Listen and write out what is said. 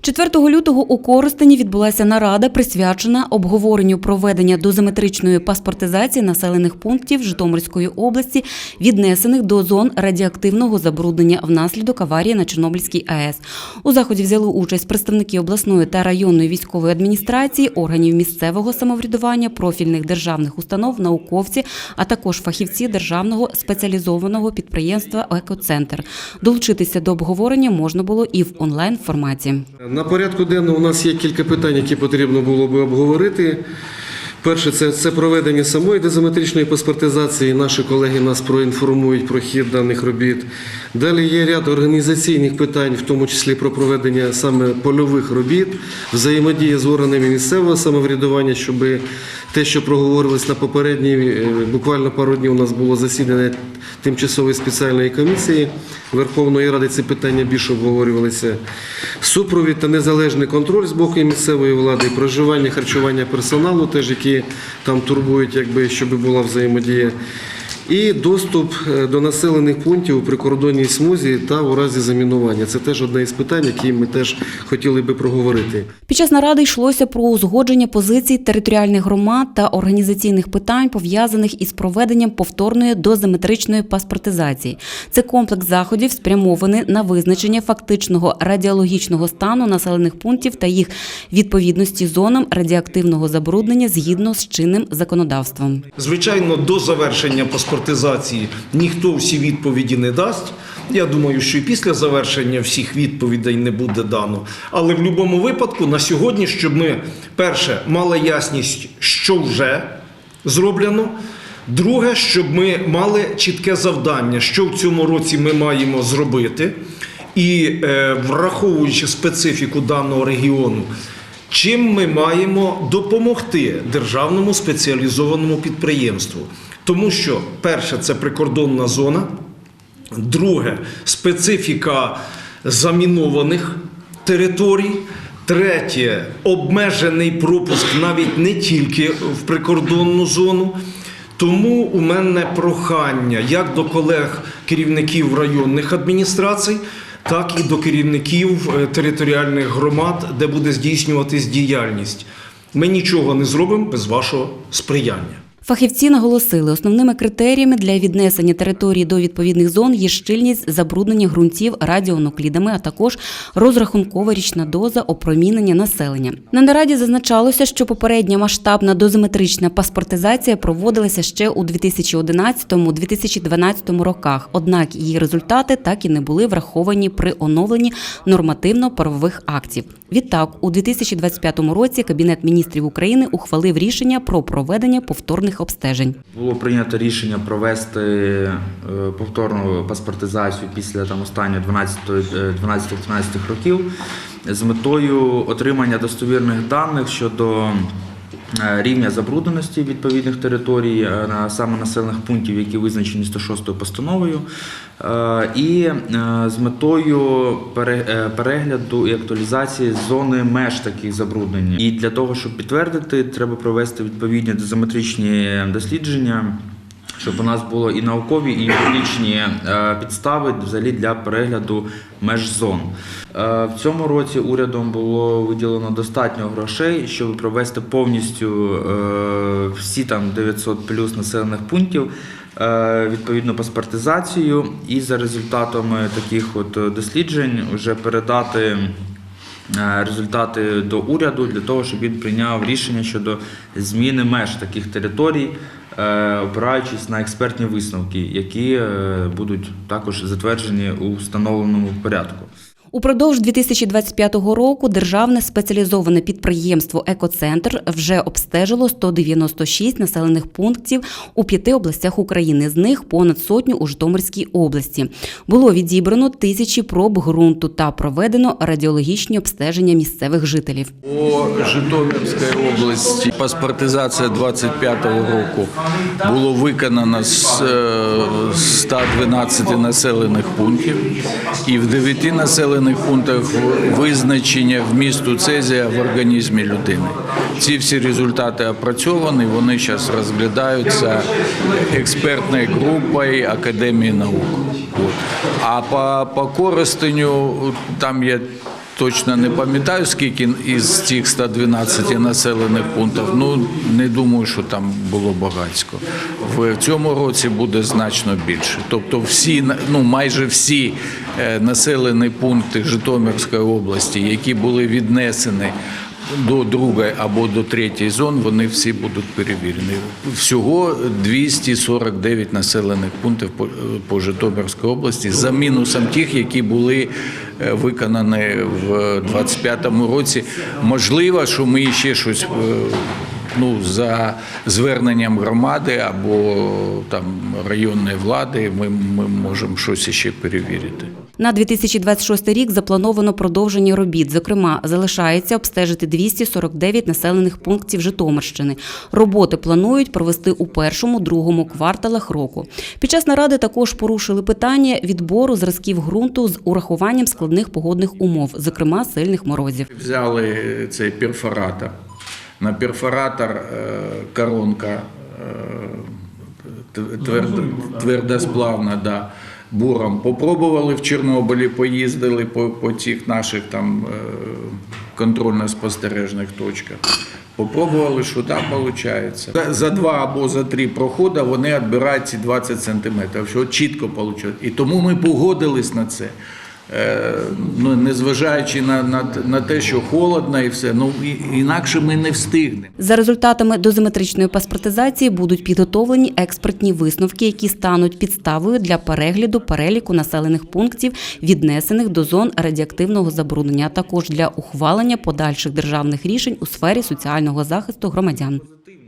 4 лютого у Коростені відбулася нарада, присвячена обговоренню проведення дозиметричної паспортизації населених пунктів Житомирської області, віднесених до зон радіоактивного забруднення внаслідок аварії на Чорнобильській АЕС. У заході взяли участь представники обласної та районної військової адміністрації, органів місцевого самоврядування, профільних державних установ, науковці, а також фахівці державного спеціалізованого підприємства «Екоцентр». Долучитися до обговорення можна було і в онлайн форматі. На порядку денному у нас є кілька питань, які потрібно було би обговорити. Перше, це, це проведення самої дезометричної паспортизації. Наші колеги нас проінформують про хід даних робіт. Далі є ряд організаційних питань, в тому числі про проведення саме польових робіт, взаємодія з органами місцевого самоврядування, щоб те, що проговорилось на попередній, е, буквально пару днів у нас було засідання тимчасової спеціальної комісії Верховної Ради. Ці питання більше обговорювалися. Супровід та незалежний контроль з боку місцевої влади, проживання, харчування персоналу, теж які там турбують, якби щоб була взаємодія. І доступ е, до населених пунктів у прикордонній смузі та у разі замінування. Це теж одне із питань, які ми теж хотіли би проговорити. Під час наради йшлося про узгодження позицій територіальних громад та організаційних питань, пов'язаних із проведенням повторної дозиметричної паспортизації. Це комплекс заходів, спрямований на визначення фактичного радіологічного стану населених пунктів та їх відповідності зонам радіоактивного забруднення згідно з чинним законодавством. Звичайно, до завершення паспортизації ніхто всі відповіді не дасть. Я думаю, що і після завершення всіх відповідей не буде дано. Але в будь-якому випадку на сьогодні, щоб ми перше мали ясність, що вже зроблено. Друге, щоб ми мали чітке завдання, що в цьому році ми маємо зробити, і е, враховуючи специфіку даного регіону, чим ми маємо допомогти державному спеціалізованому підприємству. Тому що перше це прикордонна зона, друге специфіка замінованих територій. Третє обмежений пропуск навіть не тільки в прикордонну зону. Тому у мене прохання як до колег керівників районних адміністрацій, так і до керівників е, територіальних громад, де буде здійснюватись діяльність. Ми нічого не зробимо без вашого сприяння. Фахівці наголосили, основними критеріями для віднесення території до відповідних зон є щільність забруднення ґрунтів радіонуклідами, а також розрахункова річна доза опромінення населення. На нараді зазначалося, що попередня масштабна дозиметрична паспортизація проводилася ще у 2011-2012 роках. Однак її результати так і не були враховані при оновленні нормативно-правових актів. Відтак, у 2025 році Кабінет міністрів України ухвалив рішення про проведення повторних обстежень. Було прийнято рішення провести е, повторну паспортизацію після там останніх 12-13 років з метою отримання достовірних даних щодо е, рівня забрудненості відповідних територій, е, саме населених пунктів, які визначені 106 постановою, е, і е, з метою пере- е, перегляду і актуалізації зони меж таких забруднень. І для того, щоб підтвердити, треба провести відповідні дозометричні дослідження. Щоб у нас було і наукові, і юридичні е, підстави взагалі для перегляду меж зон. Е, В цьому році урядом було виділено достатньо грошей, щоб провести повністю е, всі там 900 плюс населених пунктів. Відповідну паспортизацію, і за результатами таких от досліджень вже передати результати до уряду для того, щоб він прийняв рішення щодо зміни меж таких територій, опираючись на експертні висновки, які е, будуть також затверджені у встановленому порядку. Упродовж 2025 року державне спеціалізоване підприємство Екоцентр вже обстежило 196 населених пунктів у п'яти областях України. З них понад сотню у Житомирській області. Було відібрано тисячі проб ґрунту та проведено радіологічні обстеження місцевих жителів. По Житомирській області паспортизація 25-го року було виконано з е, 112 населених пунктів і в 9 населених пунктах визначення вмісту цезія в організмі людини. Ці всі результати опрацьовані, вони зараз розглядаються експертною групою Академії наук. А по, по Коростеню там є точно не пам'ятаю, скільки із цих 112 населених пунктів. Ну не думаю, що там було багатько. В цьому році буде значно більше. Тобто, всі ну майже всі е, населені пункти Житомирської області, які були віднесені до другої або до третьої зон, вони всі будуть перевірені. Всього 249 населених пунктів по, Житомирській області за мінусом тих, які були е, виконані в 2025 році. Можливо, що ми ще щось. Ну, за зверненням громади або там районної влади ми, ми можемо щось ще перевірити. На 2026 рік заплановано продовження робіт. Зокрема, залишається обстежити 249 населених пунктів Житомирщини. Роботи планують провести у першому, другому кварталах року. Під час наради також порушили питання відбору зразків ґрунту з урахуванням складних погодних умов, зокрема сильних морозів. Взяли цей перфоратор. На перфоратор е, коронка е, твердосплавна, да, буром. Попробували в Чорнобилі, поїздили по, по цих наших там е, контрольно-спостережних точках. Попробували, що там виходить. За, за два або за три проходи вони відбирають ці 20 сантиметрів, що чітко виходить. І тому ми погодились на це. Е, ну, незважаючи на, на, на те, що холодно і все, ну інакше ми не встигнемо. За результатами дозиметричної паспортизації будуть підготовлені експертні висновки, які стануть підставою для перегляду переліку населених пунктів, віднесених до зон радіоактивного забруднення, а також для ухвалення подальших державних рішень у сфері соціального захисту громадян.